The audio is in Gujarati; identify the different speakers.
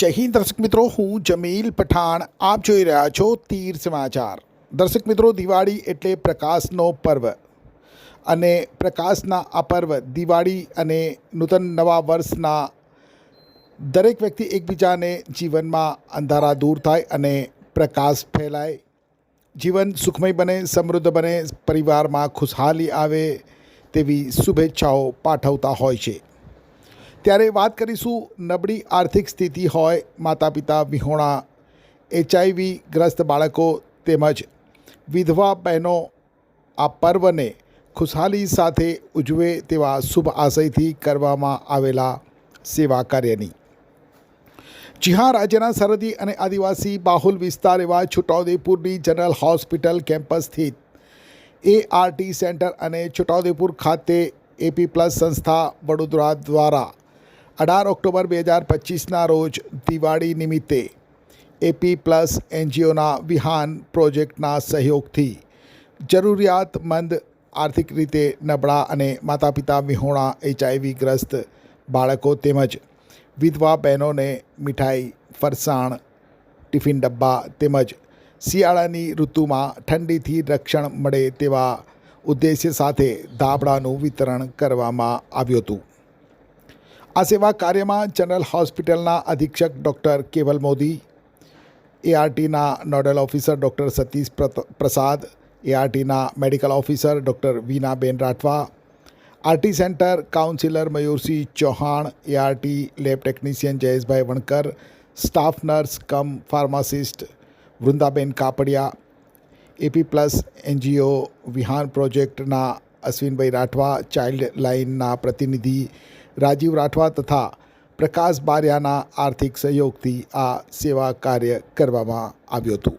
Speaker 1: જય હિન્દ, દર્શક મિત્રો. હું જમીલ પઠાણ. આપ જોઈ રહ્યા છો તીર સમાચાર. દર્શક મિત્રો, દિવાળી એટલે પ્રકાશનો પર્વ. અને પ્રકાશના આ પર્વ, દિવાળી અને નૂતન નવા વર્ષના દરેક વ્યક્તિ એકબીજાને જીવનમાં અંધારા દૂર થાય અને પ્રકાશ ફેલાય. જીવન સુખમય બને, સમૃદ્ધ બને, પરિવારમાં ખુશહાલી આવે તેવી શુભેચ્છાઓ પાઠવતા હોય છે. ત્યારે વાત કરીશું નબળી આર્થિક સ્થિતિ હોય માતા પિતા વિહોણા એચઆઈવી ગ્રસ્ત બાળકો તેમજ વિધવા બહેનો આ પર્વને ખુશહાલી સાથે ઉજવે તેવા શુભ આશયથી કરવામાં આવેલા સેવા કાર્યની. જી હા રાજ્યના સરહદી અને આદિવાસી બાહુલ વિસ્તાર એવા છોટાઉદેપુરની જનરલ હોસ્પિટલ કેમ્પસ સ્થિત એઆરટી સેન્ટર અને છોટાઉદેપુર ખાતે એપી પ્લસ સંસ્થા વડોદરા દ્વારા અઢાર ઓક્ટોબર બે હજાર પચીસના રોજ દિવાળી નિમિત્તે એપી પ્લસ એનજીઓના વિહાન પ્રોજેક્ટના સહયોગથી જરૂરિયાતમંદ આર્થિક રીતે નબળા અને માતા પિતા વિહોણા એચઆઈવી ગ્રસ્ત બાળકો તેમજ વિધવા બહેનોને મીઠાઈ, ફરસાણ, ટિફિન ડબ્બા તેમજ શિયાળાની ઋતુમાં ઠંડીથી રક્ષણ મળે તેવા ઉદ્દેશ્ય સાથે ધાબળાનું વિતરણ કરવામાં આવ્યું હતું. આ સેવા કાર્યમાં જનરલ હોસ્પિટલના અધિક્ષક ડૉક્ટર કેવલ Modi એઆરટીના nodal officer doctor Satish પ્રત- પ્રસાદ એઆરટીના medical officer doctor Veenaben Rathwa ART center counsellor Mayursinh Chauhan ART lab technician Jayeshbhai Vankar staff nurse cum pharmacist Vrundaben Kapadia AP plus NGO Vihaan પ્રોજેક્ટના અશ્વિનભાઈ રાઠવા ચાઇલ્ડ લાઇનના પ્રતિનિધિ રાજીવ રાઠવા તથા પ્રકાશ બારિયાના આર્થિક સહયોગથી આ સેવા કાર્ય કરવામાં આવ્યું હતું.